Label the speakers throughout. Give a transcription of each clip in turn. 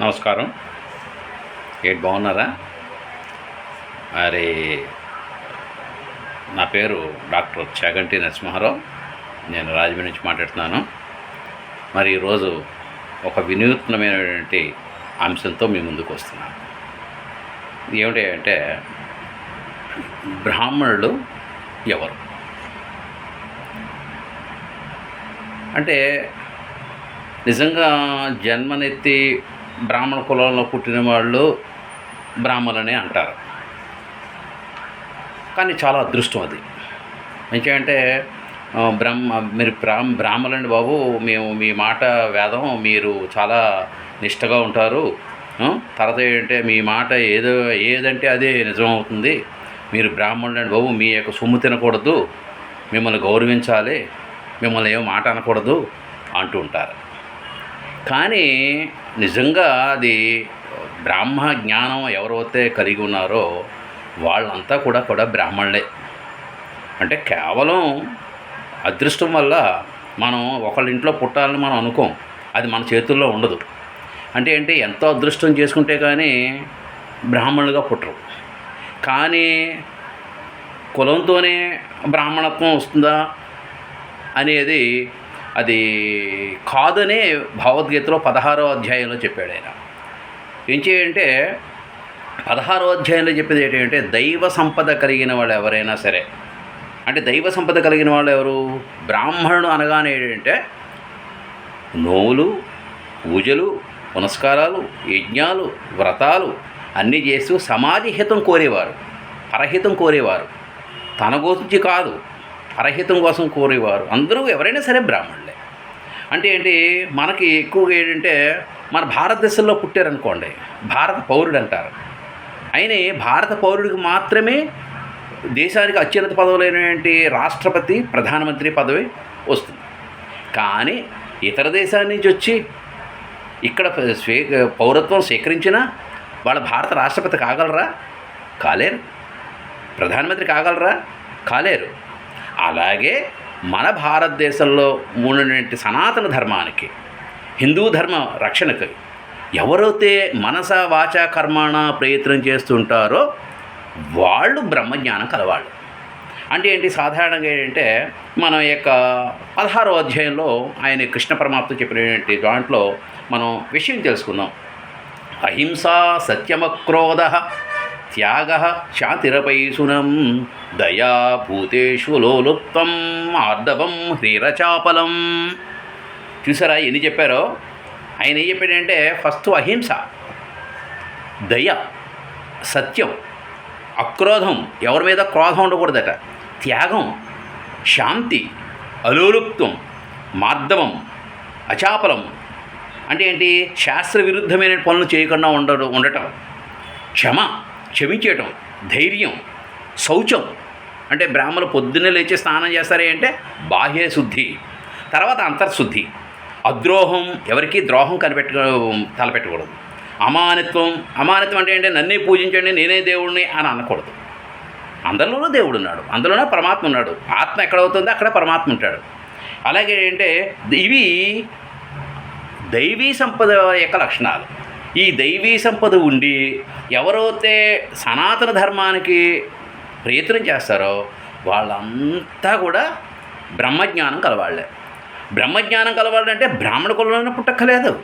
Speaker 1: నమస్కారం. ఏంటి బాగున్నారా? మరి నా పేరు డాక్టర్ చాగంటి నరసింహారావు. నేను రాజమండ్రి నుంచి మాట్లాడుతున్నాను. మరి ఈరోజు ఒక వినూత్నమైనటువంటి అంశంతో మీ ముందుకు వస్తున్నాను. ఏమిటి అంటే బ్రాహ్మణులు ఎవరు? అంటే నిజంగా జన్మనెత్తి బ్రాహ్మణ కులంలో పుట్టిన వాళ్ళు బ్రాహ్మణులనే అంటారు. కానీ చాలా అదృష్టం అది. ఎందుకంటే బ్రహ్మ మీరు బ్రాహ్మ బ్రాహ్మలండి బాబు మేము మీ మాట వేదం మీరు చాలా నిష్టగా ఉంటారు. తర్వాత ఏంటంటే మీ మాట ఏదో ఏదంటే అదే నిజమవుతుంది. మీరు బ్రాహ్మణులండి బాబు మీ యొక్క సొమ్ము తినకూడదు. మిమ్మల్ని గౌరవించాలి. మిమ్మల్ని ఏం మాట అనకూడదు అంటూ ఉంటారు. కానీ నిజంగా అది బ్రాహ్మ జ్ఞానం ఎవరైతే కలిగి ఉన్నారో వాళ్ళంతా కూడా కూడా బ్రాహ్మణులే. అంటే కేవలం అదృష్టం వల్ల మనం ఒకళ్ళ ఇంట్లో పుట్టాలని మనం అనుకోం. అది మన చేతుల్లో ఉండదు. అంటే ఏంటి? ఎంతో అదృష్టం చేసుకుంటే కానీ బ్రాహ్మణులుగా పుట్టరు. కానీ కులంతోనే బ్రాహ్మణత్వం వస్తుందా అనేది అది కాదనే భగవద్గీతలో పదహారో అధ్యాయంలో చెప్పాడు ఆయన. ఏం చేయంటే పదహారో అధ్యాయంలో చెప్పేది ఏంటంటే దైవ సంపద కలిగిన వాళ్ళు ఎవరైనా సరే. అంటే దైవ సంపద కలిగిన వాళ్ళు ఎవరు? బ్రాహ్మణుడు అనగానే ఏంటంటే నోవులు పూజలు పునస్కారాలు యజ్ఞాలు వ్రతాలు అన్నీ చేస్తూ సమాజ హితం కోరేవారు పరహితం కోరేవారు. తన గురించి కాదు. పరహితం కోసం కోరేవారు. అందరూ ఎవరైనా సరే బ్రాహ్మణులే. అంటే ఏంటి? మనకి ఎక్కువగా ఏంటంటే మన భారతదేశంలో పుట్టారనుకోండి భారత పౌరుడు అంటారు అయినే భారత పౌరుడికి మాత్రమే దేశానికి అత్యున్నత పదవులైనటువంటి రాష్ట్రపతి ప్రధానమంత్రి పదవి వస్తుంది. కానీ ఇతర దేశాల నుంచి వచ్చి ఇక్కడ స్వీ పౌరత్వం స్వీకరించిన వాళ్ళ భారత రాష్ట్రపతి కాగలరా? కాలేరు. ప్రధానమంత్రి కాగలరా? కాలేరు. అలాగే మన భారతదేశంలో ఉన్నటువంటి సనాతన ధర్మానికి హిందూ ధర్మ రక్షణకు ఎవరైతే మనస వాచ కర్మాణ ప్రయత్నం చేస్తుంటారో వాళ్ళు బ్రహ్మజ్ఞానం కలవాళ్ళు. అంటే ఏంటి? సాధారణంగా ఏంటంటే మన యొక్క పదహారో అధ్యాయంలో ఆయన కృష్ణ పరమాత్మ చెప్పినటువంటి దాంట్లో మనం విషయం తెలుసుకుందాం. అహింస సత్యమక్రోధ త్యాగ శాంతిరపైసునం దయా భూతేషు లోలుప్తం ఆర్దవం హ్రీరచాపలం చూసారా ఎన్ని చెప్పారో? ఆయన ఏం చెప్పాడంటే ఫస్ట్ అహింస దయ సత్యం అక్రోధం ఎవరి మీద క్రోధం ఉండకూడదట. త్యాగం శాంతి అలోలుప్తం మార్ధవం అచాపలం. అంటే ఏంటి? శాస్త్ర విరుద్ధమైన పనులు చేయకుండా ఉండడం ఉండటం. క్షమ క్షమించేయటం ధైర్యం శౌచం. అంటే బ్రాహ్మణులు పొద్దున్నే లేచి స్నానం చేస్తారే అంటే బాహ్య శుద్ధి తర్వాత అంతర్శుద్ధి. అద్రోహం ఎవరికి ద్రోహం కనిపెట్ట తలపెట్టకూడదు. అమానత్వం అమానత్వం అంటే ఏంటంటే నన్నే పూజించండి నేనే దేవుడిని అని అనకూడదు. అందరిలోనూ దేవుడు ఉన్నాడు. అందులోనే పరమాత్మ ఉన్నాడు. ఆత్మ ఎక్కడ అవుతుందో అక్కడ పరమాత్మ ఉంటాడు. అలాగే ఏంటంటే ఇవి దైవీ సంపద యొక్క లక్షణాలు. ఈ దైవీ సంపద ఉండి ఎవరైతే సనాతన ధర్మానికి ప్రయత్నం చేస్తారో వాళ్ళంతా కూడా బ్రహ్మజ్ఞానం కలవాళ్ళే. బ్రహ్మజ్ఞానం కలవాళ్ళంటే బ్రాహ్మణ కులంలో పుట్టక్కలేదు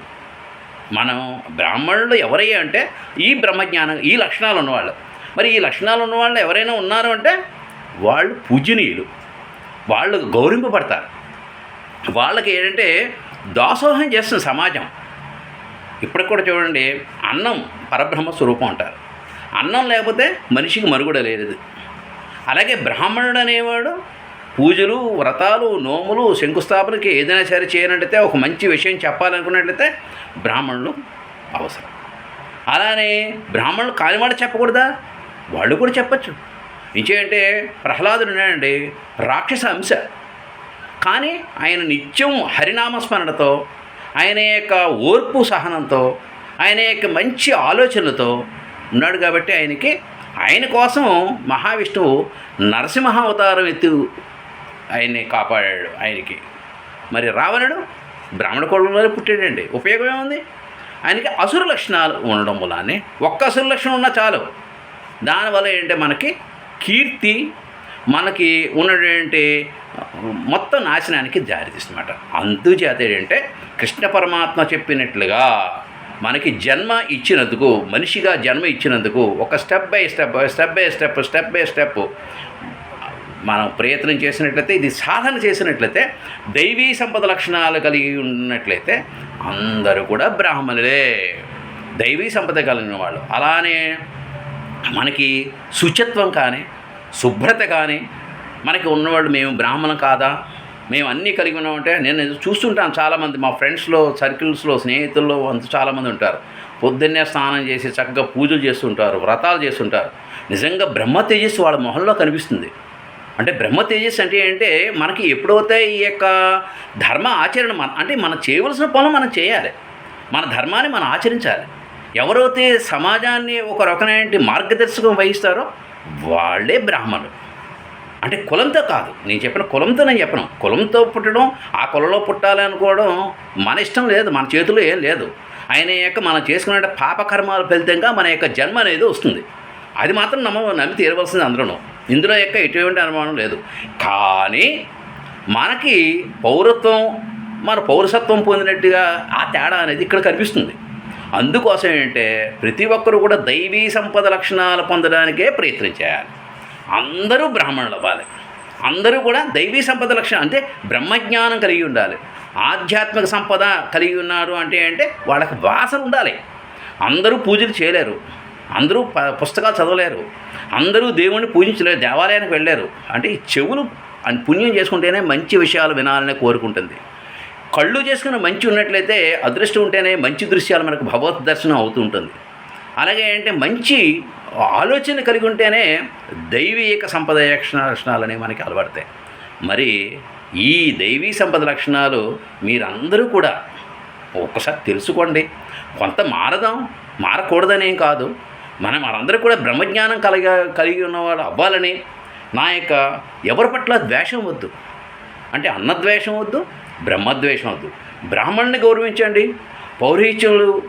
Speaker 1: మనం బ్రాహ్మణులు ఎవరయ్యా అంటే ఈ బ్రహ్మజ్ఞానం ఈ లక్షణాలు ఉన్నవాళ్ళు. మరి ఈ లక్షణాలు ఉన్నవాళ్ళు ఎవరైనా ఉన్నారు అంటే వాళ్ళు పూజనీయులు. వాళ్ళు గౌరవింపబడతారు. వాళ్ళకి ఏంటంటే దాసోహం చేస్తుంది సమాజం. ఇప్పటికి కూడా చూడండి అన్నం పరబ్రహ్మ స్వరూపం అంటారు. అన్నం లేకపోతే మనిషికి మనుగడ లేదు. అలాగే బ్రాహ్మణుడు అనేవాడు పూజలు వ్రతాలు నోములు శంకుస్థాపనకి ఏదైనా సరే చేయనట్లయితే ఒక మంచి విషయం చెప్పాలనుకున్నట్లయితే బ్రాహ్మణులు అవసరం. అలానే బ్రాహ్మణులు కాలిమాట చెప్పకూడదా? వాళ్ళు కూడా చెప్పచ్చు. ఇంకేంటే ప్రహ్లాదుడు ఉన్నాడండి రాక్షస అంశ కానీ ఆయన నిత్యం హరినామస్మరణతో ఆయన యొక్క ఓర్పు సహనంతో ఆయన యొక్క మంచి ఆలోచనలతో ఉన్నాడు కాబట్టి ఆయనకి ఆయన కోసం మహావిష్ణువు నరసింహ అవతారం ఎత్తు ఆయన్ని కాపాడాడు ఆయనకి. మరి రావణుడు బ్రాహ్మణ కులంలోనే పుట్టాడండి. ఉపయోగం ఏముంది? ఆయనకి అసురు లక్షణాలు ఉండడం వల్లనే ఒక్క అసురు లక్షణం ఉన్నా చాలు. దానివల్ల ఏంటంటే మనకి కీర్తి మనకి ఉన్నటువంటి మొత్తం నాశనానికి దారితీస్తుందన్నమాట. అందుచేత ఏంటంటే కృష్ణ పరమాత్మ చెప్పినట్లుగా మనకి జన్మ ఇచ్చినందుకు మనిషిగా జన్మ ఇచ్చినందుకు ఒక step by step step by step step by step మనం ప్రయత్నం చేసినట్లయితే ఇది సాధన చేసినట్లయితే దైవీ సంపద లక్షణాలు కలిగి ఉన్నట్లయితే అందరూ కూడా బ్రాహ్మణులే. దైవీ సంపద కలిగిన వాళ్ళు. అలానే మనకి శుచిత్వం కానీ శుభ్రత కానీ మనకి ఉన్నవాళ్ళు మేము బ్రాహ్మణం కాదా? మేము అన్నీ కలిగి ఉన్నామంటే నేను చూస్తుంటాను చాలామంది. మా ఫ్రెండ్స్లో సర్కిల్స్లో స్నేహితుల్లో అంత చాలామంది ఉంటారు. పొద్దున్నే స్నానం చేసి చక్కగా పూజలు చేస్తుంటారు వ్రతాలు చేస్తుంటారు. నిజంగా బ్రహ్మ తేజస్సు వాళ్ళ మొహంలో కనిపిస్తుంది. అంటే బ్రహ్మ తేజస్సు అంటే ఏంటంటే మనకి ఎప్పుడైతే ఈ యొక్క ధర్మ ఆచరణ మన అంటే మనం చేయవలసిన పనులు మనం చేయాలి. మన ధర్మాన్ని మనం ఆచరించాలి. ఎవరైతే సమాజాన్ని ఒక రకమైన మార్గదర్శకం వహిస్తారో వాళ్ళే బ్రాహ్మణులు. అంటే కులంతో కాదు. నేను చెప్పిన కులంతో నేను చెప్పను. కులంతో పుట్టడం ఆ కులంలో పుట్టాలి అనుకోవడం మన ఇష్టం లేదు మన చేతిలో ఏం లేదు. ఆయన యొక్క మనం చేసుకునే పాపకర్మాల ఫలితంగా మన యొక్క జన్మ అనేది వస్తుంది. అది మాత్రం నమ్మ నమ్మి తీరవలసింది అందరూ ఇందులో యొక్క ఎటువంటి అనుమానం లేదు. కానీ మనకి పౌరత్వం మన పౌరసత్వం పొందినట్టుగా ఆ తేడా అనేది ఇక్కడ కనిపిస్తుంది. అందుకోసం ఏంటంటే ప్రతి ఒక్కరూ కూడా దైవీ సంపద లక్షణాలు పొందడానికే ప్రయత్నం చేయాలి. అందరూ బ్రాహ్మణులు అవ్వాలి. అందరూ కూడా దైవీ సంపద లక్షణం అంటే బ్రహ్మజ్ఞానం కలిగి ఉండాలి. ఆధ్యాత్మిక సంపద కలిగి ఉన్నారు అంటే అంటే వాళ్ళకి వాసన ఉండాలి. అందరూ పూజలు చేయలేరు. అందరూ ప- పుస్తకాలు చదవలేరు. అందరూ దేవుణ్ణి పూజించలేరు. దేవాలయానికి వెళ్ళారు అంటే ఈ చెవులు అని పుణ్యం చేసుకుంటేనే మంచి విషయాలు వినాలని కోరుకుంటుంది కళ్ళు చేసుకున్న మంచి ఉన్నట్లయితే అదృష్టం ఉంటేనే మంచి దృశ్యాలు మనకు భగవత్ దర్శనం అవుతూ ఉంటుంది. అలాగే అంటే మంచి ఆలోచన కలిగి ఉంటేనే దైవీక సంపద లక్షణ- లక్షణాలు అనేవి మనకి అలవడతాయి మరి ఈ దైవీ సంపద లక్షణాలు మీరందరూ కూడా ఒక్కసారి తెలుసుకోండి. కొంత మారదాం మారకూడదనేం కాదు. మనం మనందరూ కూడా బ్రహ్మజ్ఞానం కలిగ కలిగి ఉన్నవాడు అవ్వాలని నా యొక్క ఎవరి పట్ల ద్వేషం వద్దు. అంటే అన్నద్వేషం వద్దు బ్రహ్మద్వేషం వద్దు. బ్రాహ్మణ్ణి గౌరవించండి. పౌరహిత్యులు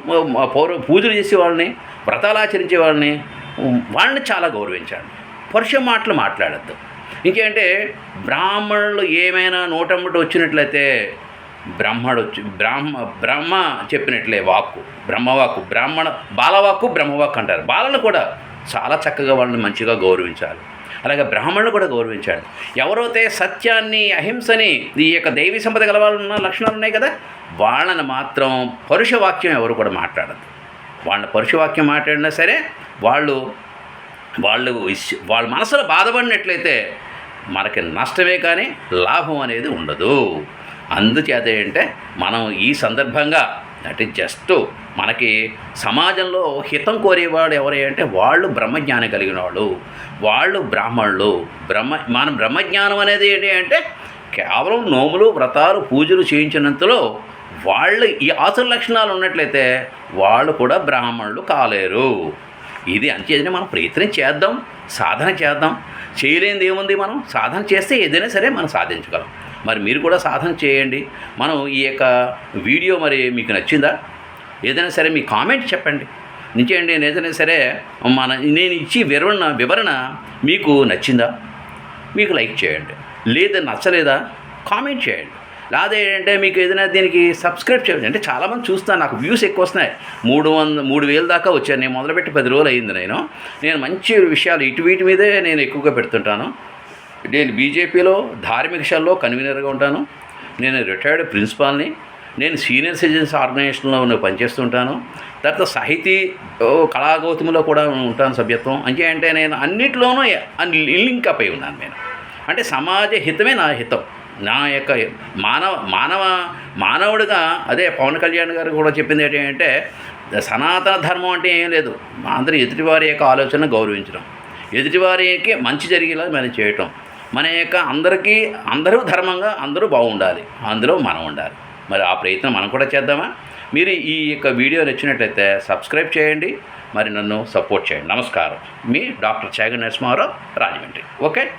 Speaker 1: పౌర పూజలు చేసే వాళ్ళని వ్రతాలు ఆచరించే వాళ్ళని వాళ్ళని చాలా గౌరవించండి. పరుష మాటలు మాట్లాడద్దు. ఇంకేంటే బ్రాహ్మణులు ఏమైనా నోటమ్మటి వచ్చినట్లయితే బ్రహ్మడు వచ్చి బ్రాహ్మ బ్రహ్మ చెప్పినట్లే వాక్కు బ్రహ్మవాక్కు బ్రాహ్మణ బాలవాక్కు బ్రహ్మవాక్కు అంటారు. బాలను కూడా చాలా చక్కగా వాళ్ళని మంచిగా గౌరవించాలి. అలాగే బ్రాహ్మణులు కూడా గౌరవించాడు. ఎవరైతే సత్యాన్ని అహింసని ఈ యొక్క దైవీ సంపద గల లక్షణాలు ఉన్నాయి కదా వాళ్ళని మాత్రం పరుషవాక్యం ఎవరు కూడా మాట్లాడదు. వాళ్ళ పరుషవాక్యం మాట్లాడినా సరే వాళ్ళు వాళ్ళు ఇస్- వాళ్ళ మనసులో బాధపడినట్లయితే మనకి నష్టమే కానీ లాభం అనేది ఉండదు. అందుచేత ఏంటంటే మనం ఈ సందర్భంగా అంటే జస్ట్ మనకి సమాజంలో హితం కోరేవాడు ఎవరు అంటే వాళ్ళు బ్రహ్మజ్ఞానం కలిగిన వాళ్ళు వాళ్ళు బ్రాహ్మణులు. బ్రహ్మ మనం బ్రహ్మజ్ఞానం అనేది ఏంటి అంటే కేవలం నోములు వ్రతాలు పూజలు చేయించినంతలో వాళ్ళు ఈ ఆసుర లక్షణాలు ఉన్నట్లయితే వాళ్ళు కూడా బ్రాహ్మణులు కాలేరు. ఇది అంచేదని మనం ప్రయత్నం చేద్దాం సాధన చేద్దాం. చేయలేనిది ఏముంది మనం? సాధన చేస్తే ఏదైనా సరే మనం సాధించగలం. మరి మీరు కూడా సాధన చేయండి. మనం ఈ యొక్క వీడియో మరి మీకు నచ్చిందా? ఏదైనా సరే మీ కామెంట్ చెప్పండి. నిజండి నేను ఏదైనా సరే మన నేను ఇచ్చి వివరణ వివరణ మీకు నచ్చిందా? మీకు లైక్ చేయండి. లేదా నచ్చలేదా? కామెంట్ చేయండి. లేదా ఏంటంటే మీకు ఏదైనా దీనికి సబ్స్క్రైబ్ చేయండి. అంటే చాలామంది చూస్తాను నాకు వ్యూస్ ఎక్కువ వస్తున్నాయి. మూడు వంద మూడు వేల దాకా వచ్చాను నేను మొదలుపెట్టి పది రోజులు అయింది నేను. నేను మంచి విషయాలు ఇటు వీటి మీదే నేను ఎక్కువగా పెడుతుంటాను. నేను బీజేపీలో ధార్మిక శాల్లో కన్వీనర్గా ఉంటాను. నేను రిటైర్డ్ ప్రిన్సిపాల్ని నేను సీనియర్ సిటిజన్స్ ఆర్గనైజేషన్లో నేను పనిచేస్తుంటాను తర్వాత సాహితీ కళాగౌతమిలో కూడా ఉంటాను సభ్యత్వం. అంటే అంటే నేను అన్నిట్లోనూ లింక్ అప్ అయి ఉన్నాను నేను. అంటే సమాజ హితమే నా హితం. నా యొక్క మానవ మానవ మానవుడిగా అదే పవన్ కళ్యాణ్ గారు కూడా చెప్పింది ఏంటంటే సనాతన ధర్మం అంటే ఏం లేదు. అందరూ ఎదుటివారి యొక్క ఆలోచన గౌరవించడం. ఎదుటివారికి మంచి జరిగేలా మనం చేయటం. మన యొక్క అందరికీ అందరూ ధర్మంగా అందరూ బాగుండాలి. అందులో మనం ఉండాలి. మరి ఆ ప్రయత్నం మనం కూడా చేద్దామా? మీరు ఈ యొక్క వీడియో నచ్చినట్లయితే సబ్స్క్రైబ్ చేయండి. మరి నన్ను సపోర్ట్ చేయండి. నమస్కారం. మీ డాక్టర్ చాగ నరసింహారావు రాజమండ్రి. ఓకే?